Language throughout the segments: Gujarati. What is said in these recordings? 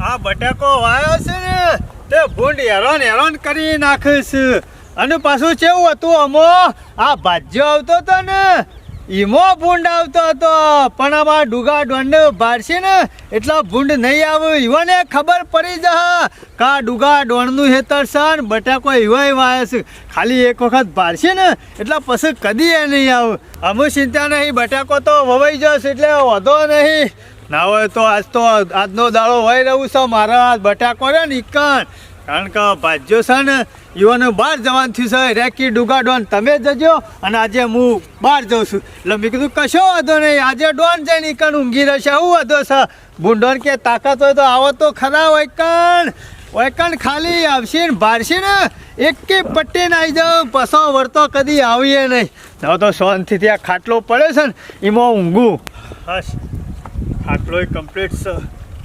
આ બટાકો વાયો છે ને, તે ભૂંડ હેરાન હેરાન કરી નાખે છે. અને પાછું કેવું હતું અમો? આ ભાજ્યો આવતો હતો ને, ઈમો ભૂંડ આવતો હતો. પણ આમાં ડુગા દોંડ બારશે ને, એટલા ભૂંડ નહીં આવ્યું ઈવને ખબર પડી જ કા ડુગા દોણનું હેતર છે ને બટાકો ઈવાય વાય છે. ખાલી એક વખત બારશે ને, એટલા પછી કદી એ નહીં આવે. અમુ ચિંતા નહીં, બટાકો તો વવાઈ જશે એટલે વધો નહીં. ના હોય તો આજ તો આજનો દાડો હોય રહ્યું છે. મારા બટાકો રે ને ઈકણ કારણ કે ભાજ્યો છે ને, યુવાનો બહાર જવાનું થયું છે. રેકી ડુગા ડોન, તમે જજો અને આજે હું બહાર જાઉં છું. એટલે મેં કીધું, કશો વાંધો નહીં. આજે ડોન જઈને ઈકણ ઊંઘી રહેશે. આવું વાંધો છે? ભૂંડોન કે તાકાત હોય તો આવો તો ખરા હોય કણ. હોય કણ ખાલી આવશે ને ભારશે ને. એક પટ્ટી ના આવી જાવ પસો વળતો કદી આવીએ નહીં. તો શાંતિથી આ ખાટલો પડે છે ને, એમાં ઊંઘું. બસ. ખાટલો કમ્પ્લીટ છે.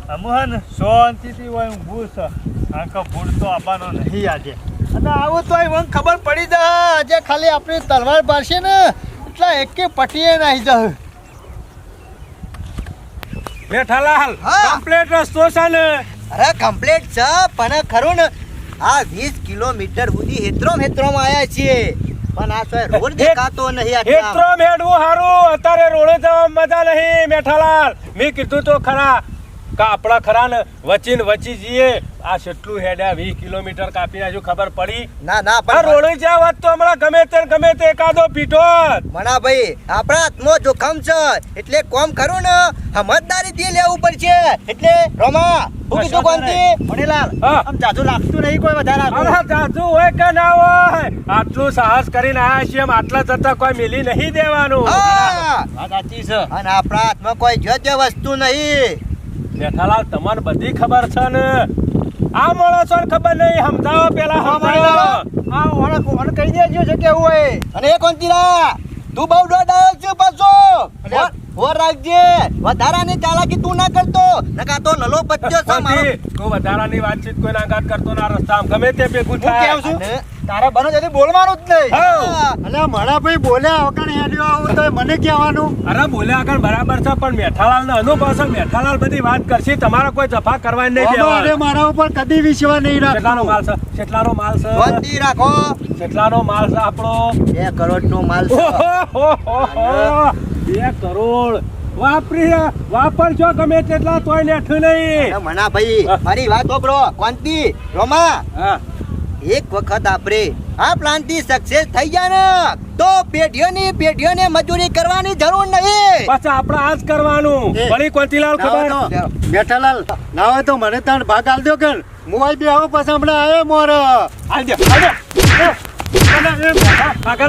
હે ને શાંતિથી હોય ઊંઘું છે. કારણ ભૂલ તો આવવાનો નહીં આજે. અને આવું તો મને ખબર પડી જાય. આજે ખાલી આપણી તલવાર પાડશે ને એટલે એકે પટીએ નાહી જાય બેઠાલાલ. કમ્પ્લીટ રસ્તો છે ને. અરે કમ્પ્લીટ છે પણ ખરું ને આ વીસ કિલોમીટર સુધી હેત્રોમ હેત્રોમ આવ્યા છીએ. પણ આ તો રોડ દેખાતો નહીં આટલા મેળવું હારું. અત્યારે રોડે જવા મજા નહીં મેઠાલાલ. મેં કીધું તો ખરા કે આપણા ખરા ને વચી ને વચી જઈએ? આ કેટલું હેડ્યા વીસ કિલોમીટર કાપી નાખ્યું ખબર પડી? ના ના પણ રોડે જ્યાં વાત તો હમણાં ગમે તે ગમે તે એકાદો પીઠો. મણા ભાઈ આપણા હાથમાં જોખમ છે. એટલે કોમ કરું ને સમજદારી થી લેવું પડશે. એટલે રોમા હું કીધું કોનથી મણીલાલ આમ જાજુ લાગતું નહીં કોઈ વધારે અરે જાજુ હોય કે ના હોય? આટલું સાહસ કરીને આયા છીએ આટલા જતા કોઈ મિલી નહીં દેવાનું. હા. સાચી છે. અને આપણા હાથમાં કોઈ જો વસ્તુ નહીં. જેઠાલાલ તમને બધી ખબર છે ને? આ માણસો ખબર નહીં સમજાવો પેલા સમજાવો. આ ઓળખ ઓળખ કહી દેજો છે કેવું હોય. અને એ કોંતીરા તું બહુ ડોડાયો છે પાછો. અલ્યા. રાખજે. વધારાની ચાલાકી તું ના કરતો. નકા તો નલો છે મારો. તું વધારાની વાતચીત કોઈ ના કરતો ના રસ્તા ગમે તે ભેગું હું થાય. કેવું છું? તારા બનો જલ્દી બોલવાનું જ નહીં. અલ્યા મારા ભાઈ બોલ્યા વગર હેડ્યો આવું તો મને કહેવાનું. અરે બોલ્યા આગળ બરાબર છે પણ મેઠાલાલ ને અનુભવ છે મેઠાલાલ બધી વાત કરશે તમારે કોઈ જફા કરવા નહીં દેવાનું મારા ઉપર કદી વિશ્વાસ નહીં કેટલાનો માલ છે કેટલાનો માલ છે. બંધી રાખો. કેટલાનો માલ છે આપણો. 2 કરોડ નો માલ છે. ઓહોહોહો. બે કરોડ. વાપરી વાપરજો ગમે તેટલા તોય નેઠું નહીં. અરે મના ભાઈ મારી વાત બ્રો કોંતી રોમા. હા. એક વખત આપણે આ પ્લાન સક્સેસ થઈ ગયા ને તો પેઢીઓની પેઢીઓને મજૂરી કરવાની જરૂર નહીં. પાછા આપણે આજ કરવાનું. વળી કોંતીલાલ ખબર? બેઠાલાલ ના હોય તો મને તાણ ભાગ આલ દો કે મોબાઈલ બી આવો પાછા હમણાં આવે મોર. આલ દે આલ દે ભાગ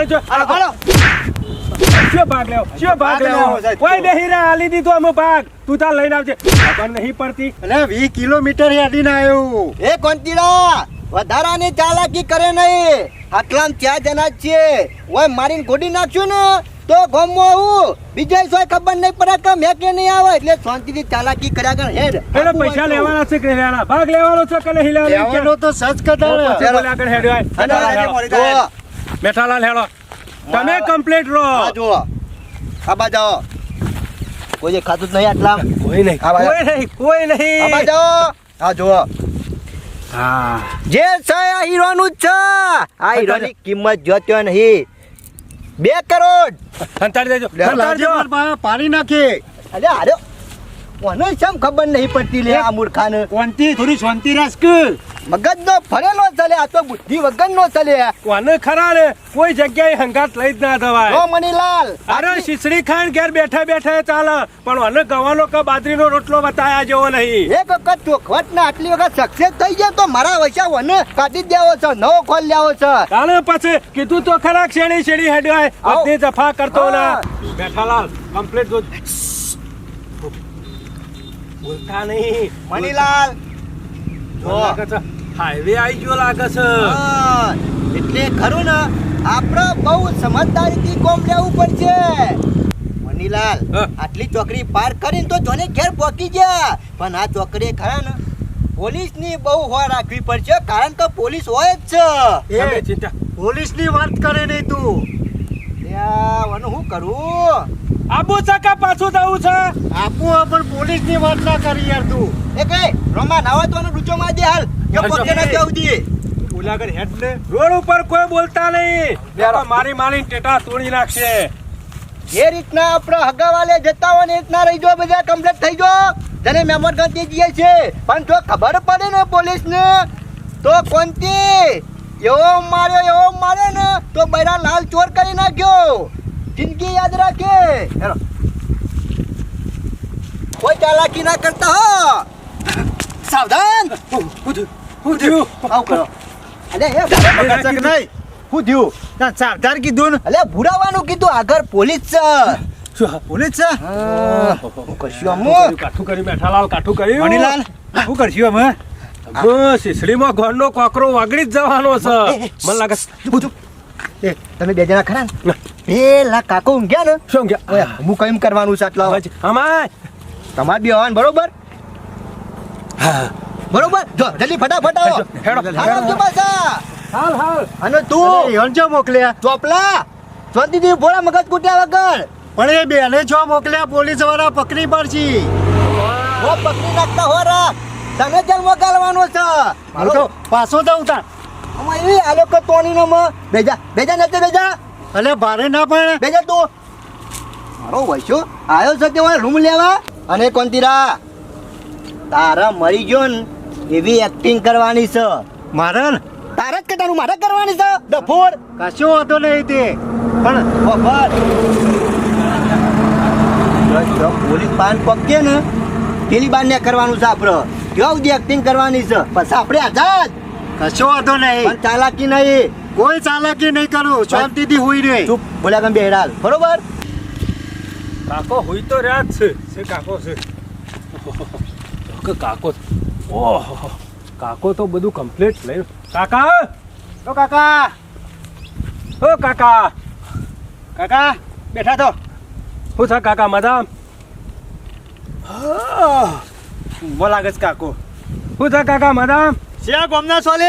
લેવો શું ભાગ લેવો કોઈ નહીં રે આલી દીધો અમે ભાગ. તું તાર લઈને આવજે. ખબર નહીં પડતી. વીસ કિલોમીટર હેડીને આવ્યો એ કોંતીડા વધારાની ચાલાકી કરે નહીં. આટલામ ચાર જણા છીએ છે. ઓય મારીને ગોડી નાખશું ને? તો ગમો આવું. બીજા સોય ખબર નહીં પડે કે મેં કે નહીં આવે. એટલે શાંતિથી ચાલાકી કર્યા કર. હેડ એટલે પૈસા લેવાના છે કે લેવાના? ભાગ લેવાનો છે કે નહીં લેવાનો? તો સજ કદાળ પછી બોલે આગળ હેડ્યો આય. અને હેડો. જુઓ, મેઠાલાલ હેડો. તમે કમ્પ્લીટ રહો. જુઓ. આબા જાઓ કોઈ ખાતું જ નહીં આટલા કોઈ નહીં કોઈ નહીં કોઈ નહીં. આબા જાઓ હા જુઓ. હા. જે છે આ હીરોનું જ છે. આ હીરોની કિંમત જોત્યો નહીં. બે કરોડ. સંતાડી દેજો. પાડી નાખી. અરે અરે મને કેમ ખબર નહીં પડતી લે આ મૂર્ખાને? કોનથી થોડી શાંતિ રાખ મગજનો ફરેલો ચાલે આ તો બુદ્ધિ વગરનો ચાલે. કોને ખરા રે? કોઈ જગ્યાએ હંગાત લઈ જ ના ઓ થવાય મનીલાલ અરે શીસડી ખાન ઘેર બેઠા બેઠા ચાલે. પણ મને ગવાનો કે બાજરીનો રોટલો બતાયા જેવો નહીં. એક વખત ચોખવટ ના આટલી વખત સક્સેસ થઈ જાય તો મારા વૈસા વને કાઢી દેવો છે નવો ખોલ લેવો છે. તાણે પછી કીધું તો ખરા શેડી શેડી હેડવાય. બધી જફા કરતો. ના બેઠાલાલ કમ્પ્લીટ બોલતા નહીં. મનીલાલ જો. લાગે છે. હાઈવે આવી ગયો લાગે છે. એટલે ખરું ને આપણે બહુ સમજદારીથી કોમ લેવું પડશે. મનીલાલ આટલી ચોકડી પાર કરીને તો જોને ઘેર પહોંચી ગયા. પણ આ ચોકડી ખરા ને પોલીસની બહુ હોવા રાખવી પડશે કારણ કે પોલીસ હોય જ છે. એ. ચિંતા. પોલીસની વાત કરે નહીં તું. હું કરું? આબુ સકા કે પાછું જવું છે. આપું પણ પોલીસની વાત ના કરી યાર તું. એ કે રોમા નાવા તો ડૂચો માં દે હાલ. કે પોતે ના કેવું દી ઉલાગર હેડ ને. રોડ ઉપર કોઈ બોલતા નહીં. મારી મારી ટેટા તોડી નાખશે. જે રીતના આપણે હગાવાલે જતા હોય ને એ રીતના રહી જો બધા કમ્પ્લેટ થઈ જો તને મેમર ગંતી જઈએ છે પણ જો ખબર પડે ને પોલીસ ને તો કોનતી એવો માર્યો એવો માર્યો ને તો બૈરા લાલ ચોર કરી નાખ્યો. જિંદગી યાદ રાખે. હેરો. કોઈ ચાલાકી ના કરતા હો. સાવધાન. હું થયું? આવું કરો. અલે એ કચક નહીં? શું થયું? ના સાવધાન કીધું ને. અલે ભુરાવાનું કીધું. આગળ પોલીસ છે. શું પોલીસ છે? કશું અમુક કાઠું કરી બેઠાલાલ કાઠું કર્યું. મણીલાલ. શું કરશું અમે બસ ઈસડીમાં ઘરનો કોકરો વાગડી જ જવાનો છે. મને લાગે એ તમે બે જણા ખરા ને? પેલા કાકો ઊંઘ્યા ને? શું ઊંઘ્યા? હું કઈમ કરવાનું છે આટલા અમાર તમારે બી આવવાનું બરોબર? બરોબર? જો જલ્દી ફટાફટ આવો. હેડો, હાલો, જો પાછા. હાલ હાલ. અને તું યોન મોકલ્યા. ચોપલા શાંતિથી ભોળા મગજ કૂટ્યા વગર. પણ એ બેને જો મોકલ્યા પોલીસવાળા પકડી પડશી. ઓ પકડી નાખતા હોરા તમે તને જન્મ ગાલવાનો છે? હાલો પાછો દઉં તા અમારી આ લોકો તોની નો બેજા બેજા નતે બેજા અલે ભારે ના પણ. બેજા તું. મારો વૈશો આવ્યો છે તે રૂમ લેવા? અને કોંતીરા તારા મરી ગયો ને એવી એક્ટિંગ કરવાની છે. મારે તારે જ કે તારું મારે કરવાની છે? ડફોર કશો વાંધો નહીં તે. પણ બફર જો પોલીસ બાન પકડે ને પેલી બાન ને કરવાનું છે આપણે કેવું બધી એક્ટિંગ કરવાની છે પછી આપણે આઝાદ. કશો વાંધો નહીં? પણ ચાલાકી નહીં. કોઈ ચાલાકી નહીં કરું શાંતિથી હુઈ રહે. ચૂપ બોલ્યા કેમ બેડાલ બરોબર? કાકો હોય તો રહ્યા જ છે. છે કાકો છે. કાકો. ઓહો કાકો તો બધું કમ્પ્લીટ લઈ કાકા! તો કાકા! ઓ કાકા! કાકા બેઠા તો. શું છે કાકા મજા? બોલાગસ કાકો. શું છે કાકા મજા? શિયા ગોમના સોલે?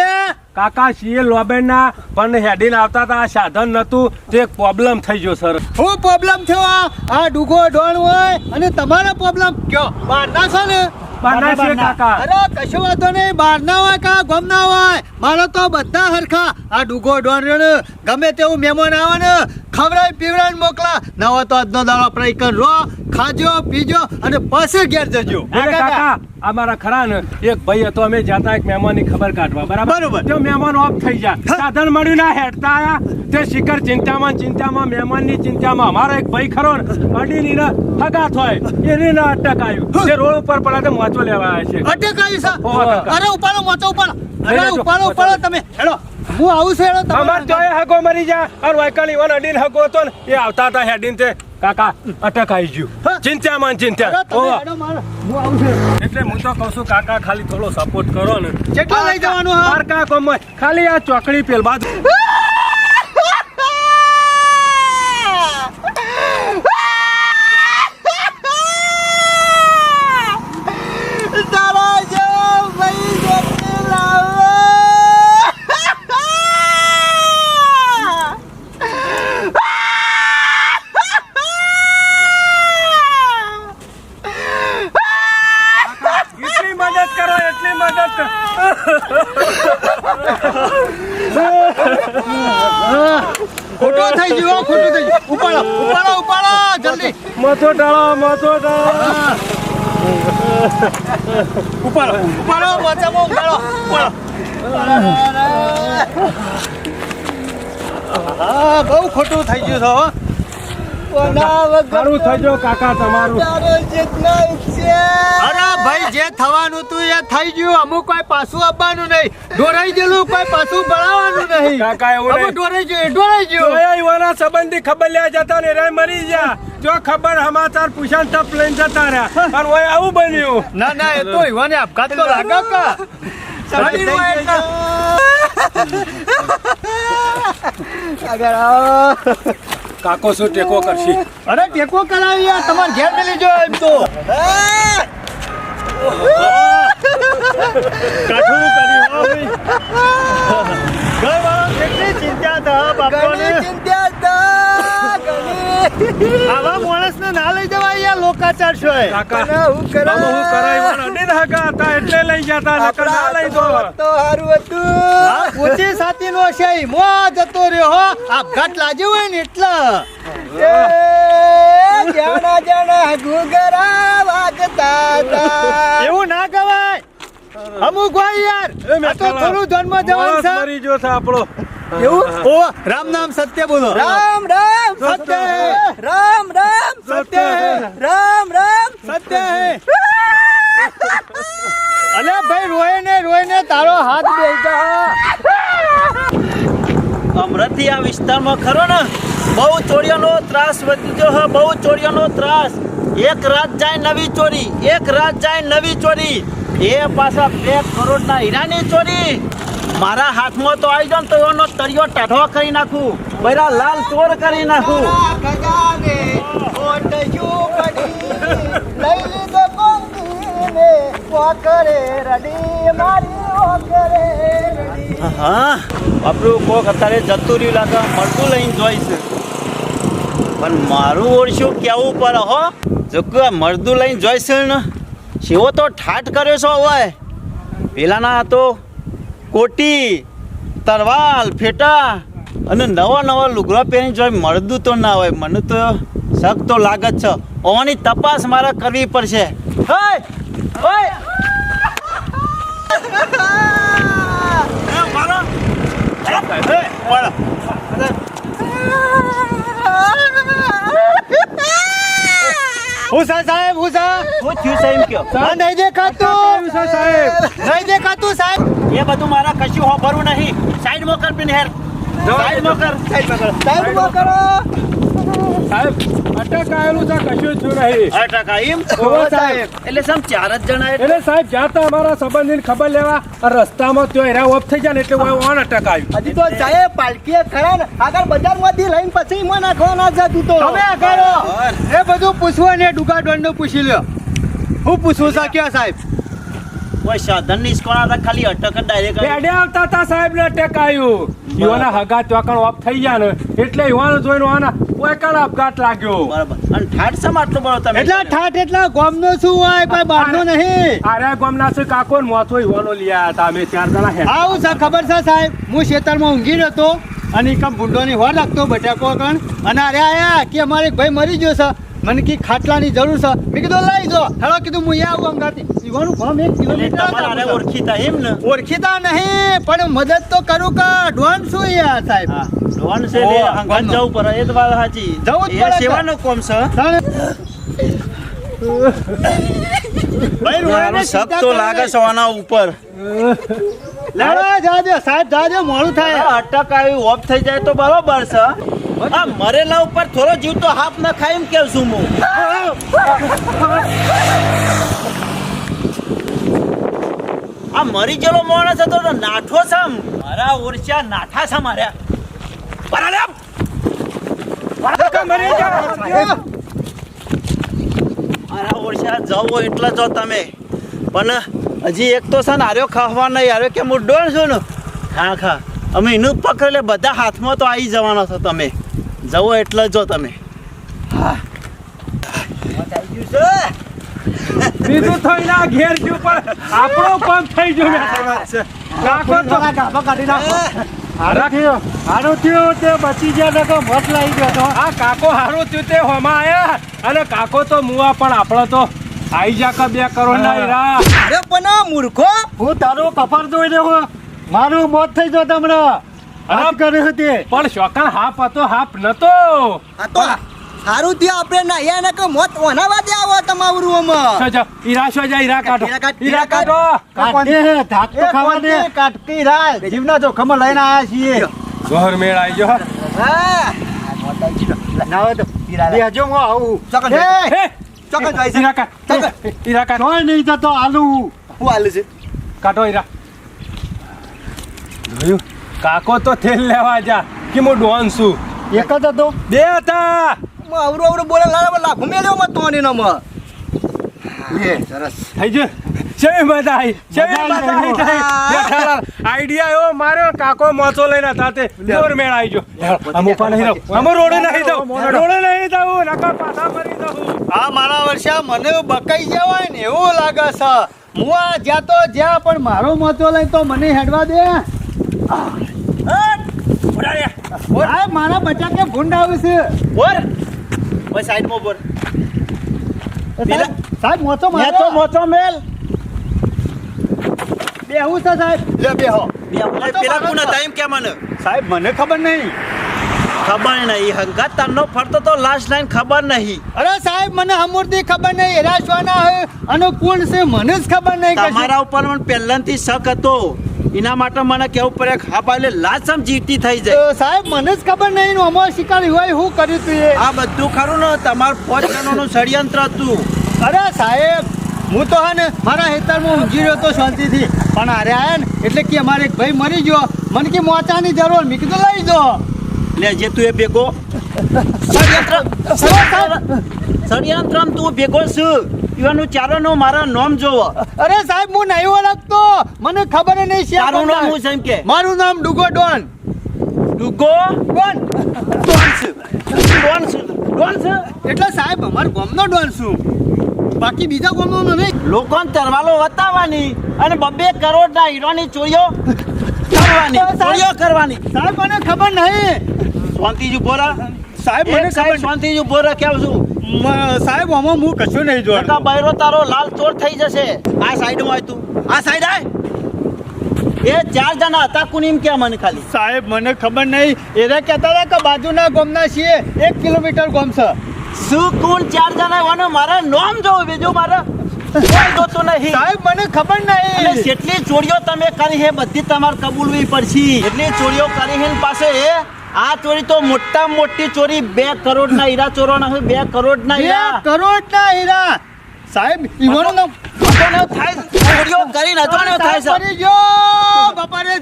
કાકા સીએ લોબેનના પણ હેડીને આવતા હતા સાધન નતું તે એક પ્રોબ્લેમ થઈ ગયો સર શું પ્રોબ્લેમ થયો આ? આ ડોણ હોય અને તમારો પ્રોબ્લેમ કયો? બહારના છો ને બહારના. છીએ કાકા. અરે કશો વાંધો નહીં. બહારના હોય કા ગોમના હોય? મારો તો બધા હરખા. આ ડુગો ડોણ રહ્યો ગમે તેવું મહેમાન આવે ને ખવડાય પીવડાય મોકલા નવો તો આજનો દાડો આપણે રો ખાજો પીજો અને પછી ઘેર જજો. કાકા અમારા ખરા ને એક ભાઈ હતો અમે જતા એક મહેમાનની ખબર કાઢવા બરાબર? બરોબર. તો મહેમાન ઓફ થઈ જાય સાધન મળ્યું ના હેઠતા આયા. તે શિખર ચિંતામાં ચિંતામાં મહેમાનની ચિંતામાં. અમારો એક ભાઈ ખરો ને અડીની ને હગા થાય એને ના અટકાયું જે રોડ ઉપર પડ્યા તો મોચો લેવા છે. અટકાયું આવી છે? ઓહો, કાકા. અરે ઉપાડો મોચો ઉપાડો. અરે ઉપાડો ઉપાડો તમે. હેડો હું આવું છે અમાર તમારે હગો મરી જા અર વાયકલ વન અડીન હગો તો ને એ આવતા હતા હેડીન તે કાકા અટક આવી ગયું. ચિંતા આવું છું. એટલે હું તો કહું છું કાકા ખાલી થોડો સપોર્ટ કરો ને. કેટલા લઈ જવાનું હા? બાર કા ગમે ખાલી આ ચોકડી પેલ બાજુ તારા જેવો ભાઈ જેને લાવો એટલી મદદ કરો એટલી મદદ કરો ખોટું થઈ ગયું ખોટું થઈ ગયું ઉપાડો ઉપાડો ઉપાડો જલ્દી. માથો ટાળો માથો ટાળો ઉપાડો ઉપાડો મોચામાં ઉપાડો ઉપાડો. બહુ ખોટું થઈ ગયું છો સારું થઈ વગર કાકા તમારું. જેટલા અરે ભાઈ જે થવાનું તું એ થઈ ગયું. અમુક કોઈ પાછું આપવાનું નહીં. ડોરાઈ ગયેલું કોઈ પાછું ભરાવાનું નહીં. કાકા એવું નહીં. ડોરાઈ ગયું ડોરાઈ ગયું. એ ઈવાના સંબંધી ખબર લેવા જતા ને રે મરી ગયા. જો ખબર સમાચાર પૂછાન તપ લઈને જતા રહ્યા. પણ ઓય આવું બન્યું. ના ના એ તો ઈવાને આપઘાત તો લાગે કા. અગર આવો. કાકો શું ટેકો કરશે? અરે ટેકો કરાવી તમારે ઘેર લઈ જો એમ તો! કાઠું કર્યું હો ભાઈ કેટલી ચિંતા થા બાપાને ચિંતા હતા, આવા માણસને ના લઈ લોકા વિચારશો કાકા હું હતા એટલે લઈ ગયા હતા નકર ના લઈ દો તો હારું હતું. આ સાથી નો છે મો જતો રહ્યો હો. આપઘાત લાગ્યો હોય ને એટલે. જાણા જાણા ઘૂઘરા વાગતા હતા એવું ના કહેવાય. અમુક ભાઈ યાર. તો થોડું જન્મ જવાનું છે. મરી જો છે આપણો. એવું? ઓ રામ નામ સત્ય બોલો. રામ રામ. સત્ય. રામ રામ. રામ અલે ભાઈ રોય ને રોય ને તારો હાથ બેઠા અમરથી આ વિસ્તારમાં ખરો ને, બહુ ચોરીઓનો ત્રાસ વધી ગયો હે, બહુ ચોરીઓનો ત્રાસ. એક રાત જાય નવી ચોરી, એક રાત જાય નવી ચોરી. એ પાછા બે કરોડના હીરાની ચોરી. મારા હાથમાં તો આવી ને તો એનો તળિયો ટાઢો કરી નાખું બૈરા લાલ ચોર કરી નાખું. હા, આપણું કોક અત્યારે જતું લાગે, મળતું લઈને જોઈશ પણ મારું ઓળશું કેવું પડે હો? જો કે લઈને જોઈશ ને, શેવો તો ઠાઠ કર્યો છો હોય પેલાના તો કોટી, તરવાલ, ફેટા અને નવા નવા લુગડા પહેરી જોઈ મળદું તો ના હોય. મને તો શક તો લાગે છે. ઓની તપાસ મારે કરવી પડશે. હે ઓય એ મારો. એ, વાળા. હુસા સાહેબ હુસા શું થયું એમ કયો? નહીં દેખાતું. કેવું સાહેબ. નહીં દેખાતું સાહેબ. એ બધું મારા કશું હોભરવું નહીં. સાઈડ મોકર કર પિનહેર સાઈડ મોકર સાઈડ મોકર સાઈડ કરો સાહેબ અટકાયેલું છે કશું થયું નહીં. એમ? ઓહો સાહેબ એટલે સમ ચાર જ જણા એટલે સાહેબ જ્યાં તા અમારા સંબંધીને ખબર લેવા આ રસ્તામાં તો એરા ઓફ થઈ જાય ને એટલે હું ઓન અટકાયું હજી તો સાહેબ પાલકીએ ખરા ને. આગળ બજારમાંથી લઈને પછી મને નાખવાના છે તું તો. હવે કરો એ બધું પૂછવું ને ડુગા દોંડનું પૂછી લ્યો. હું પૂછવું છે ક્યાં સાહેબ? કોઈ સાધનની સ્કોણા હતા ખાલી અટક ડાયરેક્ટ બેડે આવતા હતા સાહેબ ને અટેક આવ્યું. યુવાના હગા ત્વાકણ ઓફ થઈ ગયા ને એટલે યુવાનો જોઈને આના ઓય કાળ આપઘાત લાગ્યો? બરાબર. અને ઠાઠ સમ આટલું બળો તમે? એટલા ઠાઠ એટલા ગોમનો શું હોય? કોઈ બહારનો નહીં. આર્યા ગામના છે કાકો મોથો યુવાનો લઈ આવ્યા હતા. અમે ચાર જણા હે આવું છે ખબર છે સાહેબ? હું ખેતરમાં ઊંઘી રહ્યો અને કમ ભૂંડોની હોર લાગતો બટાકો કણ. અને અરે આયા કે અમારે એક ભાઈ મરી ગયો છે. મને કી ખાટલાની જરૂર છે. મેં કીધું લઈ જો. હેલો કીધું હું અહીંયા આવું અંગાતી જીવાનું ગામ એક કિલોમીટર. ઓળખીતા એમ ને? ઓળખીતા નહીં પણ મદદ તો કરું કા? ડોન શું યાર સાહેબ? ડોન છે ને હંગાત જવું પડે. એ તો વાત સાચી. જવું જ પડે સેવાનો કોમ છે. શક તો લાગે છે આના ઉપર. લાડા જાજો સાહેબ જાજો મોડું થાય. અટક આવી ઓફ થઈ જાય તો બરોબર છે. આ મરેલા ઉપર થોડો જીવ તો હાફ ના ખાય એમ કેવું છું હું. આ મરી ગયેલો માણસ હતો તો નાઠો છે. મારા ઓરચા નાઠા છે માર્યા. બરાબર આમ. મરી ગયા મારા ઓરચા જવો એટલે જો તમે. પણ હજી એક તો છે ને આર્યો ખાવા નહીં આર્યો કે હું ડોન છું ને. ખા ખા. અમે એનું પકડેલે બધા હાથમાં તો આવી જવાના છો તમે. જવો એટલે જો તમે. બીજું થઈ ના ઘેર ગયું પણ આપણો પણ થઈ ગયું. કાકો તો. હારું થયું. હારું થયું તે બચી ગયા ને તો મત લાગી ગયો તો. આ કાકો હારું થયું તે હોમાં આયા. અને કાકો તો મુવા પણ આપણો તો આઈ જા કે બે કરોડ ના અરે પણ આ મૂર્ખો. હું તારો કપાર જોઈ રહ્યો મારું મોત થઈ જતો તમને. હાફ કર્યું હતી. પણ શોકન હાફ હતો હાફ નતો. આ. તો સારું થયું આપણે ના ને કે મોત ઓનાવા દે આવો તમારું છો જા હીરા છો જા કાટો કાઢો. હીરા કાઢ, હીરા હીરા કાઢો. ધાક તો ખાવા દે. કાટકી રાય જીવના જોખમમાં લઈને આયા છીએ. જોહર મેળ આવી ગયો હા. તો ઈરા તો બેહજો હું આવું. ચકન એ, હે. ચોકન જાય છે. હીરા કાઢ. હીરા કાઢ. તોય નહીં જતો આલુ. હું આલુ છે. કાઢો ઈરા જોયું? કાકો તો થેલ લેવા જા. કે હું ડોન છું? એક જ હતો. બે હતા. હું અવરું અવરું બોલે લાલા લાખો મેલ્યો મત તો ની નમ સરસ. થઈ ગયું. જય મજા જય. જેઠાલાલ, આઈડિયા એવો મારો કાકો મોચો લઈને તાતે જોર મેળ આવી પણ નહીં દઉં અમુક રોડે નહીં દઉં રોડે નહીં દઉં નકા પાછા મરી દઉં હા મારા વર્ષે મને બકાઈ જવાય ને એવું લાગે છે. હું આ જ્યાં તો જ્યાં પણ મારો મોચો લઈ તો મને હેડવા દે. આ મારા બચાકે ભૂંડ આવે છે. ઓય સાઈડમાં બોર સાહેબ મોચો મારે તો મોચો મેલ. બેહું છે સાહેબ. લે બેહો. પેલા કોના ટાઈમ કે મને સાહેબ મને ખબર નહીં. ખબર નહીં. હંગાત તારનો ફરતો તો લાસ્ટ લાઈન ખબર નહીં. અરે સાહેબ મને અમૂર્તિ ખબર નહીં. હેરાશવાના હે અને કોણ છે મને જ ખબર નહીં. તમારા ઉપર મને પહેલાંથી શક હતો. એના માટે મને કેવું પડે હા ભાઈ લાજ જીતી થઈ જાય. સાહેબ મને જ ખબર નહીં નું અમાર શિકાર હોય શું કર્યું તું આ બધું ખરું ને તમારું પોચ જણોનું ષડયંત્ર હતું. અરે સાહેબ હું તો હે ને મારા હેતરમાં ઊંઘી રહ્યો તો શાંતિથી. પણ અરે આયા ને એટલે કે અમારે એક ભાઈ મરી ગયો. મને કે મોચાની જરૂર મેં કીધું લઈ દો લે જે તું એ ભેગો. ષડયંત્ર તું ભેગો છું. પીવાનું ચારોનો મારા નામ જોવો. અરે સાહેબ હું નહીં ઓળખતો. મને ખબર નહીં છે આ નામ હું છે કે? મારું નામ ડુગો ડોન. ડુગો? ડોન. ડોન છે. ડોન છે. ડોન છે? એટલે સાહેબ અમારા ગામનો ડોન છું. બાકી બીજા ગામનો નહીં લોકોને તરવાલો વતાવવાની અને બબ્બે કરોડના હીરોની ચોરીઓ કરવાની. ચોરીઓ કરવાની. સાહેબ મને ખબર નહીં. શાંતિજી બોરા સાહેબ મને સાહેબ શાંતિ જ બોરા કેવું છું? સાહેબ આમાં હું કશું નહીં જોડતો બૈરો તારો લાલ ચોર થઈ જશે. આ સાઈડમાં આય તું. આ સાઈડ આય. એ ચાર જણા હતા કુનીમ કે મને ખાલી? સાહેબ મને ખબર નહીં. એને કહેતા હતા કે બાજુના ગોમના છીએ. એક કિલોમીટર ગોમ છે. શું કોણ ચાર જણા? એવાનું મારા નામ જોવું બીજું મારા કોઈ જોતું નહીં. સાહેબ મને ખબર અને નહીં જેટલી ચોરીઓ તમે કરી છે બધી તમારે કબૂલવી પડશે. એટલી ચોરીઓ કરી છે ને પાસે આ ચોરી તો મોટા મોટી ચોરી બે કરોડ ના હીરા ચોરવાના છે બે કરોડ ના હીરા. કરોડ ના હીરા. સાહેબ ઈવાનું થાય છે. કરી અજાણ્યો થાય છે. મરી ગયો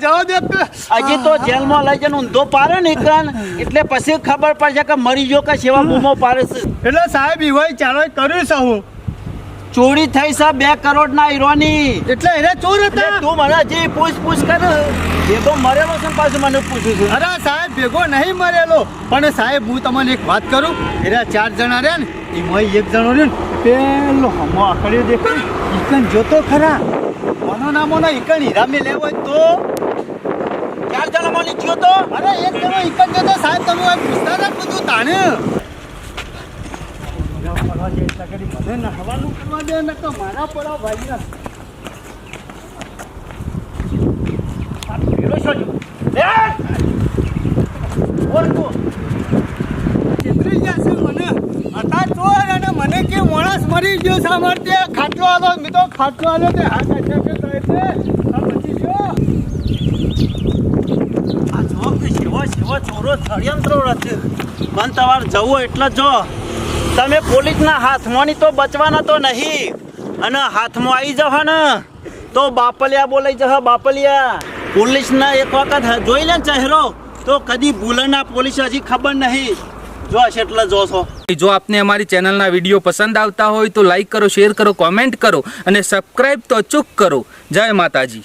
જવા દે. હજી તો જેલમાં લઈ જઈને ઊંધો પાડે ને એકરાન એટલે પછી ખબર પડશે કે મરી ગયો કે સેવા બૂમો પાડે છે. એટલે સાહેબ ઈવાય ચાલો કર્યું છે હું ચોરી થઈ છે બે કરોડ ના હીરોની. એટલે એને ચોર હતા. તું મને હજી પૂછ પૂછ કર તો મરેલો છે પાછું મને પૂછું છું. અરે સાહેબ ભેગો નહીં મરેલો. પણ સાહેબ હું તમને એક વાત કરું. એના ચાર જણા રહ્યા ને એમાં એક જણો રહ્યો ને પેલો હમો આકડ્યો દેખાય ઈકન જોતો ખરા. મોનો ના મોનો ઈકન હીરા મેં લેવો હોય તો? ચાર જણા મને જોતો અરે એક જણો ઈકન જોતો સાહેબ તમે પૂછતા હતા ને બધું તાણે. મને નહવાનું દે ને તો મારા પડા ભાઈ ચિતરી જશે મને હતા ચોર અને મને કે માણસ મરી ગયો છે તે ખાટલો આલો મેં તો ખાટલો આલો તે હાથ અટકે છે આ પછી ગયો આ જો કે શિવો શિવો, ચોરો ષડયંત્રો રચે પણ તમારે જવું એટલે જો. તમે પોલીસના હાથમાંની તો બચવાના તો નહીં. અને હાથમાં આવી જાવ ને, તો બાપલિયા બોલાઈ જશે બાપલિયા. પોલીસના એક વખત જોઈ લે ચહેરો, તો કદી ભૂલના પોલીસ, હજી ખબર નહીં. જો એટલે જોશો. જો આપને અમારી ચેનલના વીડિયો પસંદ આવતા હોય તો લાઈક કરો, શેર કરો, કોમેન્ટ કરો અને સબસ્ક્રાઈબ તો અચૂક કરો. જય માતાજી.